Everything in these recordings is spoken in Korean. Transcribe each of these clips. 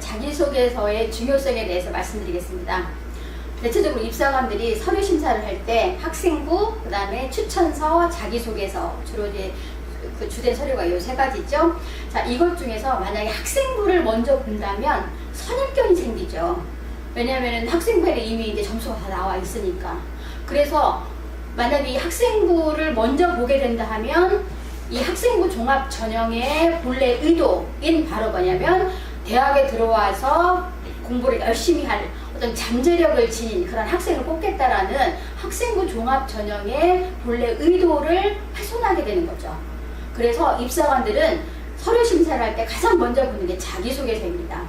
자기소개서의 중요성에 대해서 말씀드리겠습니다. 대체적으로 입사관들이 서류 심사를 할 때 학생부, 그 다음에 추천서, 자기소개서 주로 이제 그 주된 서류가 이세 가지죠. 자, 이것 중에서 만약에 학생부를 먼저 본다면 선입견이 생기죠. 왜냐하면 학생부에 이미 이제 점수가 다 나와 있으니까. 그래서 만약에 이 학생부를 먼저 보게 된다 하면 이 학생부 종합 전형의 본래 의도인 바로 뭐냐면 대학에 들어와서 공부를 열심히 할 어떤 잠재력을 지닌 그런 학생을 뽑겠다라는 학생부 종합 전형의 본래 의도를 훼손하게 되는 거죠. 그래서 입사관들은 서류 심사를 할 때 가장 먼저 보는 게 자기소개서입니다.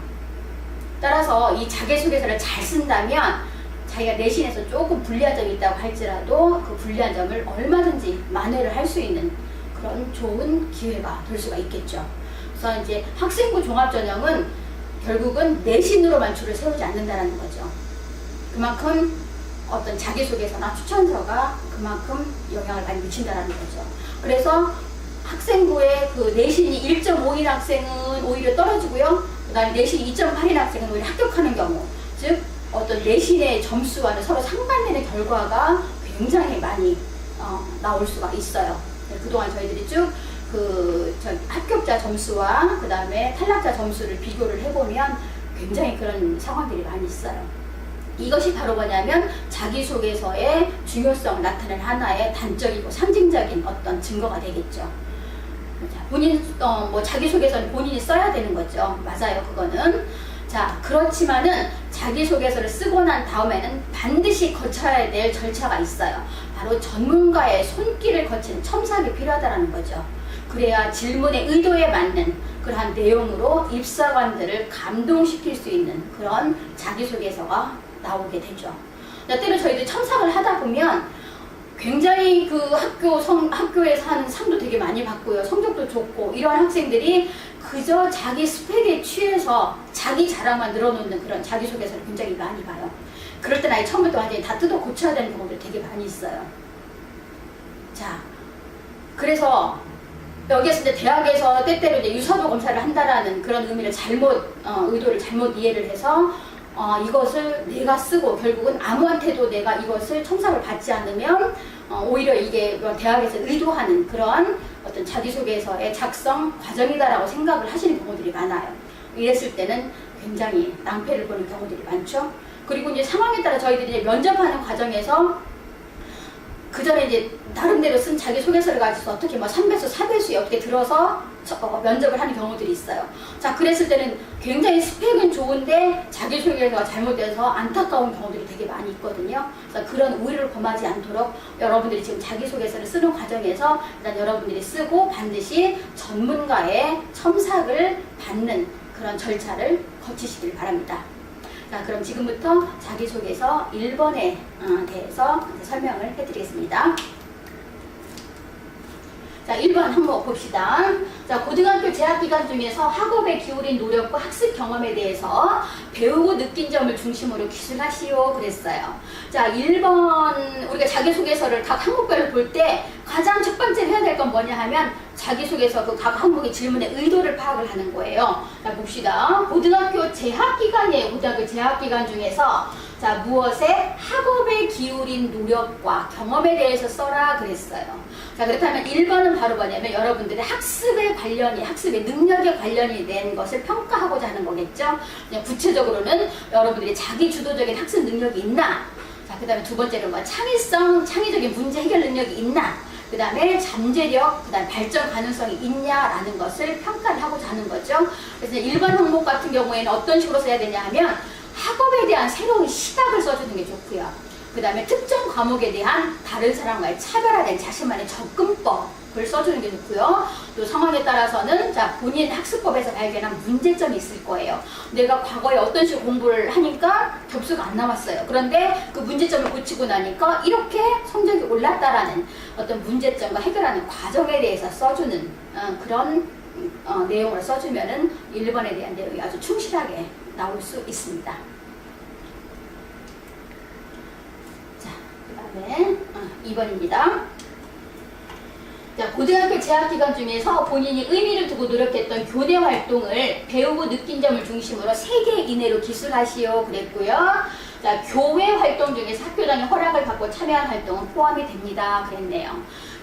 따라서 이 자기소개서를 잘 쓴다면 자기가 내신에서 조금 불리한 점이 있다고 할지라도 그 불리한 점을 얼마든지 만회를 할 수 있는 그런 좋은 기회가 될 수가 있겠죠. 그래서 이제 학생부 종합전형은 결국은 내신으로만 줄을 세우지 않는다는 거죠. 그만큼 어떤 자기소개서나 추천서가 그만큼 영향을 많이 미친다는 거죠. 그래서 학생부의 그 내신이 1.5인 학생은 오히려 떨어지고요. 그다음에 내신 2.8인 학생은 오히려 합격하는 경우, 즉 어떤 내신의 점수와는 서로 상반되는 결과가 굉장히 많이 어, 나올 수가 있어요. 네, 그동안 저희들이 쭉 그 합격자 점수와 그 다음에 탈락자 점수를 비교를 해보면 굉장히 그런 상황들이 많이 있어요. 이것이 바로 뭐냐면 자기소개서의 중요성 나타낸 하나의 단적이고 상징적인 어떤 증거가 되겠죠. 자, 본인 어, 뭐 자기소개서는 본인이 써야 되는 거죠. 맞아요, 그거는. 자, 그렇지만은 자기소개서를 쓰고 난 다음에는 반드시 거쳐야 될 절차가 있어요. 바로 전문가의 손길을 거치는 첨삭이 필요하다는 거죠. 그래야 질문의 의도에 맞는 그러한 내용으로 입사관들을 감동시킬 수 있는 그런 자기소개서가 나오게 되죠. 때로 저희들 첨삭을 하다 보면 굉장히 그 학교 성, 학교에서 하는 상도 되게 많이 받고요. 성적도 좋고 이러한 학생들이 그저 자기 스펙에 취해서 자기 자랑만 늘어놓는 그런 자기소개서를 굉장히 많이 봐요. 그럴 땐 아예 처음부터 완전히 다 뜯어 고쳐야 되는 경우도 되게 많이 있어요. 자, 그래서 여기에서 이제 대학에서 때때로 이제 유사도 검사를 한다라는 그런 의미를 잘못, 어, 의도를 잘못 이해를 해서 어, 이것을 내가 쓰고 결국은 아무한테도 내가 이것을 첨삭을 받지 않으면 어, 오히려 이게 뭐 대학에서 의도하는 그런 어떤 자기소개서의 작성 과정이다라고 생각을 하시는 경우들이 많아요. 이랬을 때는 굉장히 낭패를 보는 경우들이 많죠. 그리고 이제 상황에 따라 저희들이 이제 면접하는 과정에서 그 전에 이제 나름대로 쓴 자기소개서를 가지고 어떻게 뭐 3배수, 4배수에 어떻게 들어서 어, 면접을 하는 경우들이 있어요. 자, 그랬을 때는 굉장히 스펙은 좋은데 자기소개서가 잘못돼서 안타까운 경우들이 되게 많이 있거든요. 그래서 그런 우위를 범하지 않도록 여러분들이 지금 자기소개서를 쓰는 과정에서 일단 여러분들이 쓰고 반드시 전문가의 첨삭을 받는 그런 절차를 거치시길 바랍니다. 자, 그럼 지금부터 자기소개서 1번에 어, 대해서 설명을 해드리겠습니다. 자, 1번 한번 봅시다. 자, 고등학교 재학 기간 중에서 학업에 기울인 노력과 학습 경험에 대해서 배우고 느낀 점을 중심으로 기술하시오 그랬어요. 자, 1번 우리가 자기소개서를 각 항목별로 볼 때 가장 첫 번째 해야 될 건 뭐냐 하면 자기소개서 그 각 항목의 질문의 의도를 파악을 하는 거예요. 자, 봅시다. 고등학교 재학 기간이에요. 고등학교 재학 기간 중에서 자, 무엇에 학업에 기울인 노력과 경험에 대해서 써라 그랬어요. 자, 그렇다면 1번은 바로 뭐냐면 여러분들의 학습에 관련이, 학습의 능력에 관련이 된 것을 평가하고자 하는 거겠죠. 그냥 구체적으로는 여러분들이 자기 주도적인 학습 능력이 있나? 자, 그 다음에 두 번째는 뭐 창의성, 창의적인 문제 해결 능력이 있나? 그 다음에 잠재력, 그 다음에 발전 가능성이 있냐라는 것을 평가를 하고자 하는 거죠. 그래서 1번 항목 같은 경우에는 어떤 식으로 써야 되냐 하면 학업에 대한 새로운 시각을 써주는 게 좋고요. 그 다음에 특정 과목에 대한 다른 사람과의 차별화된 자신만의 접근법을 써주는 게 좋고요. 또 상황에 따라서는 자 본인 학습법에서 발견한 문제점이 있을 거예요. 내가 과거에 어떤 식으로 공부를 하니까 접수가 안 나왔어요. 그런데 그 문제점을 고치고 나니까 이렇게 성적이 올랐다라는 어떤 문제점과 해결하는 과정에 대해서 써주는 어, 그런 어, 내용을 써주면은 1번에 대한 내용이 아주 충실하게 나올 수 있습니다. 어, 2번입니다. 자, 고등학교 재학 기간 중에서 본인이 의미를 두고 노력했던 교내 활동을 배우고 느낀 점을 중심으로 3개 이내로 기술하시오 그랬고요. 자, 교회 활동 중에서 학교장의 허락을 받고 참여한 활동은 포함이 됩니다. 그랬네요.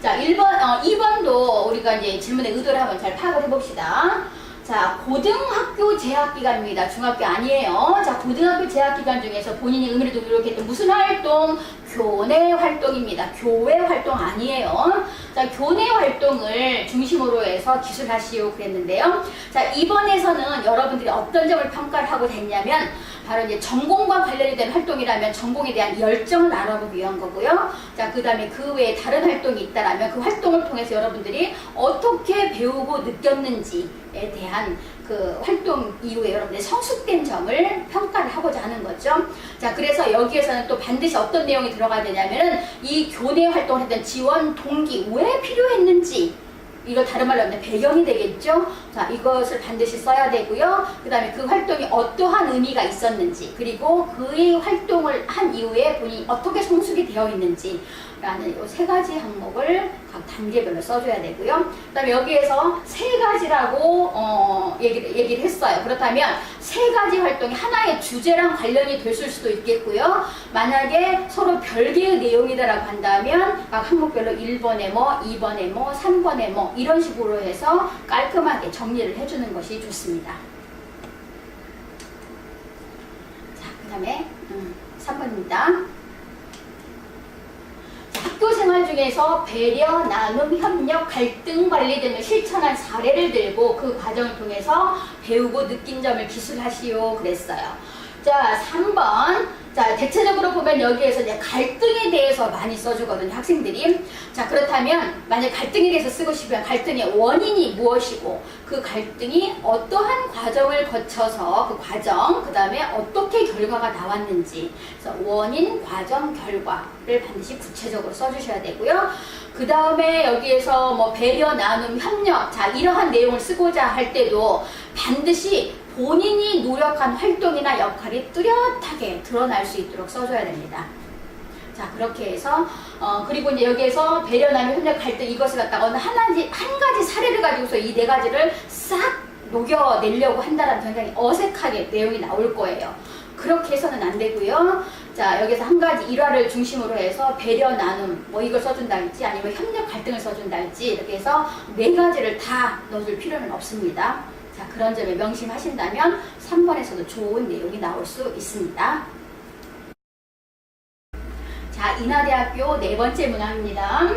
자, 1번, 어, 2번도 우리가 이제 질문의 의도를 한번 잘 파악을 해봅시다. 자, 고등학교 재학 기간입니다. 중학교 아니에요. 자, 고등학교 재학 기간 중에서 본인이 의미를 두고 노력했던 무슨 활동? 교내 활동입니다. 교회 활동 아니에요. 자, 교내 활동을 중심으로 해서 기술하시오 그랬는데요. 자, 이번에서는 여러분들이 어떤 점을 평가를 하고 됐냐면 바로 이제 전공과 관련이 된 활동이라면 전공에 대한 열정을 알아보기 위한 거고요. 자, 그 다음에 그 외에 다른 활동이 있다라면 그 활동을 통해서 여러분들이 어떻게 배우고 느꼈는지에 대한 그 활동 이후에 여러분들의 성숙된 점을 평가를 하고자 하는 거죠. 자, 그래서 여기에서는 또 반드시 어떤 내용이 들어가야 되냐면은 이 교내 활동을 했던 지원 동기 왜 필요했는지 이거 다른 말로 하면 배경이 되겠죠. 자, 이것을 반드시 써야 되고요. 그 다음에 그 활동이 어떠한 의미가 있었는지, 그리고 그의 활동을 한 이후에 본인이 어떻게 성숙이 되어 있는지, 라는 이 세 가지 항목을 각 단계별로 써줘야 되고요. 그 다음에 여기에서 세 가지라고, 어, 얘기를, 얘기를 했어요. 그렇다면 세 가지 활동이 하나의 주제랑 관련이 됐을 수도 있겠고요. 만약에 서로 별개의 내용이다라고 한다면 각 항목별로 1번에 뭐, 2번에 뭐, 3번에 뭐, 이런 식으로 해서 깔끔하게 정리를 해주는 것이 좋습니다. 자, 그 다음에 음, 3번입니다. 학교 생활 중에서 배려, 나눔, 협력, 갈등 관리 등을 실천한 사례를 들고 그 과정을 통해서 배우고 느낀 점을 기술하시오 그랬어요. 자, 3번. 자, 대체적으로 보면 여기에서 이제 갈등에 대해서 많이 써주거든요, 학생들이. 자, 그렇다면, 만약 갈등에 대해서 쓰고 싶으면 갈등의 원인이 무엇이고, 그 갈등이 어떠한 과정을 거쳐서 그 과정, 그 다음에 어떻게 결과가 나왔는지, 그래서 원인, 과정, 결과를 반드시 구체적으로 써주셔야 되고요. 그 다음에 여기에서 뭐 배려, 나눔, 협력, 자, 이러한 내용을 쓰고자 할 때도 반드시 본인이 노력한 활동이나 역할이 뚜렷하게 드러날 수 있도록 써줘야 됩니다. 자 그렇게 해서 어 그리고 이제 여기에서 배려나면 협력 갈등 이것을 갖다가 어느 하나지 한 가지 사례를 가지고서 이 네 가지를 싹 녹여내려고 한다는 굉장히 어색하게 내용이 나올 거예요. 그렇게 해서는 안 되고요. 자 여기서 한 가지 일화를 중심으로 해서 배려 나눔 뭐 이걸 써준다 할지 아니면 협력 갈등을 써준다 할지 이렇게 해서 네 가지를 다 넣어줄 필요는 없습니다. 자, 그런 점에 명심하신다면 3번에서도 좋은 내용이 나올 수 있습니다. 자, 인하대학교 네 번째 문항입니다.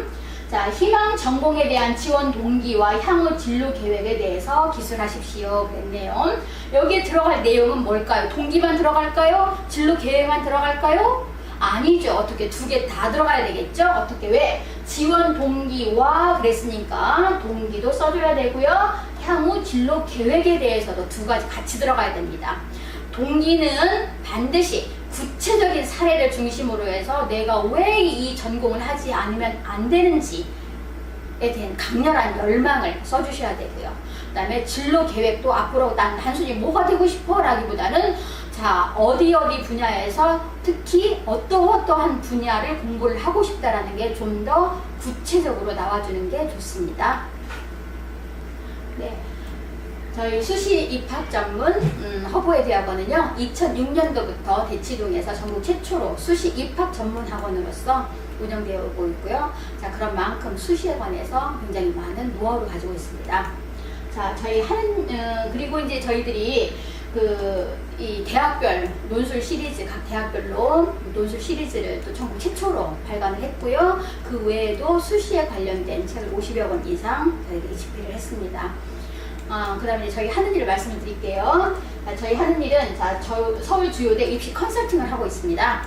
자, 희망 전공에 대한 지원 동기와 향후 진로 계획에 대해서 기술하십시오. 그랬네요. 여기에 들어갈 내용은 뭘까요? 동기만 들어갈까요? 진로 계획만 들어갈까요? 아니죠. 어떻게 두 개 다 들어가야 되겠죠? 어떻게 왜? 지원 동기와 그랬으니까 동기도 써줘야 되고요. 향후 진로 계획에 대해서도 두 가지 같이 들어가야 됩니다. 동기는 반드시 구체적인 사례를 중심으로 해서 내가 왜 이 전공을 하지 않으면 안 되는지에 대한 강렬한 열망을 써주셔야 되고요. 그 다음에 진로 계획도 앞으로 난 단순히 뭐가 되고 싶어 라기보다는 자, 어디 어디 분야에서 특히 어떠어떠한 분야를 공부를 하고 싶다라는 게 좀 더 구체적으로 나와주는 게 좋습니다. 네. 저희 수시 입학 전문 음, 허브의 대학원은요 2006년도부터 대치동에서 전국 최초로 수시 입학 전문 학원으로서 운영되어 오고 있고요. 자 그런 만큼 수시에 관해서 굉장히 많은 노하우를 가지고 있습니다. 자 저희 한 음, 그리고 이제 저희들이 그 이 대학별 논술 시리즈 각 대학별로 논술 시리즈를 또 전국 최초로 발간을 했고요. 그 외에도 수시에 관련된 책을 50여 권 이상 저희들이 집필을 했습니다. 어, 그 다음에 저희 하는 일을 말씀을 드릴게요. 자, 저희 하는 일은 자, 저 서울 주요대 입시 컨설팅을 하고 있습니다.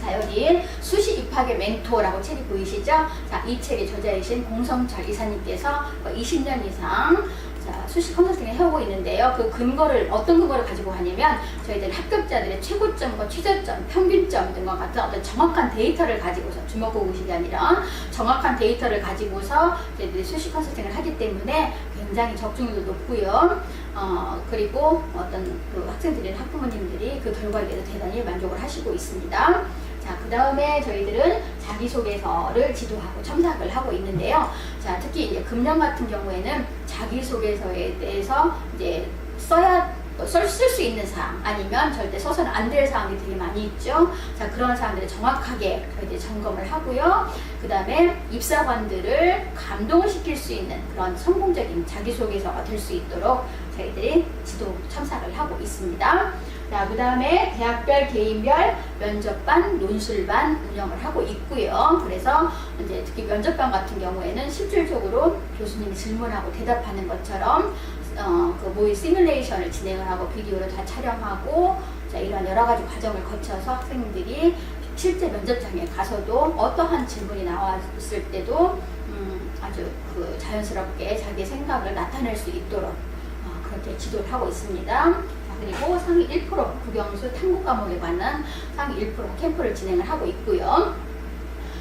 자, 여기 수시 입학의 멘토라고 책이 보이시죠? 자, 이 책의 저자이신 공성철 이사님께서 20년 이상 자, 수시 컨설팅을 해오고 있는데요. 그 근거를 어떤 근거를 가지고 하냐면 저희들 합격자들의 최고점과 최저점, 평균점 등과 같은 어떤 정확한 데이터를 가지고서 주먹구구식이 아니라 정확한 데이터를 가지고서 저희들이 수시 컨설팅을 하기 때문에 굉장히 적중률도 높고요. 어, 그리고 어떤 그 학생들이나 학부모님들이 그 결과에 대해서 대단히 만족을 하시고 있습니다. 자, 그 다음에 저희들은 자기소개서를 지도하고 첨삭을 하고 있는데요. 자, 특히 이제 금년 같은 경우에는 자기소개서에 대해서 이제 써야 쓸수 있는 사항 아니면 절대 써서는 안 될 사항이 되게 많이 있죠. 자 그런 사항들을 정확하게 저희들이 점검을 하고요. 그 다음에 입사관들을 감동을 시킬 수 있는 그런 성공적인 자기소개서가 될 수 있도록 저희들이 지도 첨삭을 하고 있습니다. 자, 그 다음에 대학별, 개인별 면접반, 논술반 운영을 하고 있고요. 그래서 이제 특히 면접반 같은 경우에는 실질적으로 교수님이 질문하고 대답하는 것처럼 어, 그 모의 시뮬레이션을 진행을 하고 비디오를 다 촬영하고 자, 이런 여러 가지 과정을 거쳐서 학생들이 실제 면접장에 가서도 어떠한 질문이 나왔을 때도 음, 아주 그 자연스럽게 자기 생각을 나타낼 수 있도록 어, 그렇게 지도를 하고 있습니다. 자, 그리고 상위 1% 국영수 탐구 과목에 관한 상위 1% 캠프를 진행을 하고 있고요.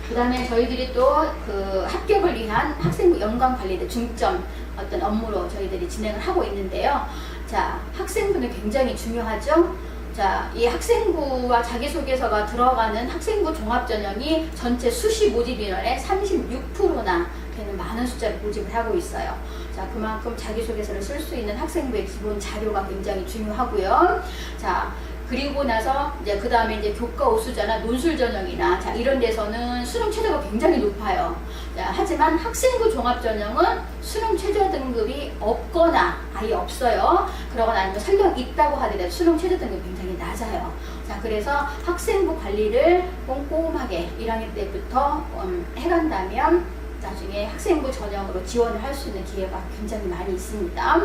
그 다음에 저희들이 또 그 합격을 위한 학생부 연관 관리대 중점 어떤 업무로 저희들이 진행을 하고 있는데요. 자, 학생부는 굉장히 중요하죠. 자, 이 학생부와 자기소개서가 들어가는 학생부 종합전형이 전체 수시 모집 인원의 36%나 되는 많은 숫자를 모집을 하고 있어요. 자, 그만큼 자기소개서를 쓸 수 있는 학생부의 기본 자료가 굉장히 중요하고요. 자, 그리고 나서 이제 그 다음에 이제 교과 우수자나 논술 전형이나 자 이런 데서는 수능 최저가 굉장히 높아요. 자, 하지만 학생부 종합 전형은 수능 최저 등급이 없거나 아예 없어요. 그러거나 아니면 설령 있다고 하더라도 수능 최저 등급이 굉장히 낮아요. 자, 그래서 학생부 관리를 꼼꼼하게 1학년 때부터 음, 해간다면 나중에 학생부 전형으로 지원을 할 수 있는 기회가 굉장히 많이 있습니다.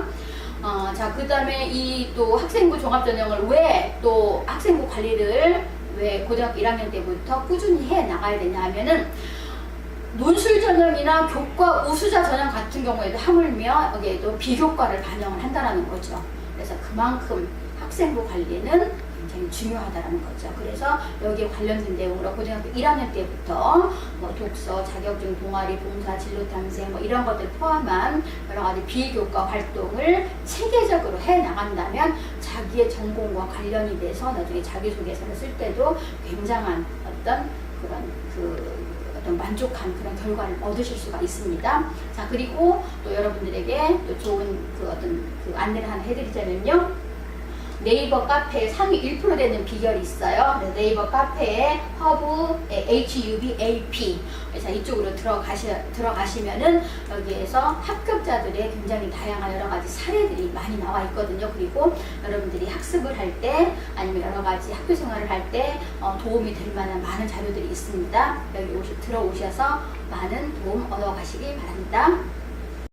어, 자, 그 다음에 이 또 학생부 종합전형을 왜 또 학생부 관리를 왜 고등학교 1학년 때부터 꾸준히 해 나가야 되냐 하면은 논술 전형이나 교과 우수자 전형 같은 경우에도 하물며 여기에도 비교과를 반영을 한다라는 거죠. 그래서 그만큼 학생부 관리는 굉장히 중요하다라는 거죠. 그래서 여기에 관련된 내용으로 고등학교 1학년 때부터 뭐 독서, 자격증, 동아리, 봉사, 진로 탐색 뭐 이런 것들 포함한 여러 가지 비교과 활동을 체계적으로 해 나간다면 자기의 전공과 관련이 돼서 나중에 자기소개서를 쓸 때도 굉장한 어떤 그런 그 어떤 만족한 그런 결과를 얻으실 수가 있습니다. 자 그리고 또 여러분들에게 또 좋은 그 어떤 그 안내를 하나 해드리자면요. 네이버 카페에 상위 1% 되는 비결이 있어요. 그래서 네이버 카페에 허브 HUBAP 그래서 이쪽으로 들어가시, 들어가시면은 여기에서 합격자들의 굉장히 다양한 여러 가지 사례들이 많이 나와 있거든요. 그리고 여러분들이 학습을 할 때 아니면 여러 가지 학교 생활을 할때 어, 도움이 될 만한 많은 자료들이 있습니다. 여기 오시, 들어오셔서 많은 도움 얻어 가시기 바랍니다.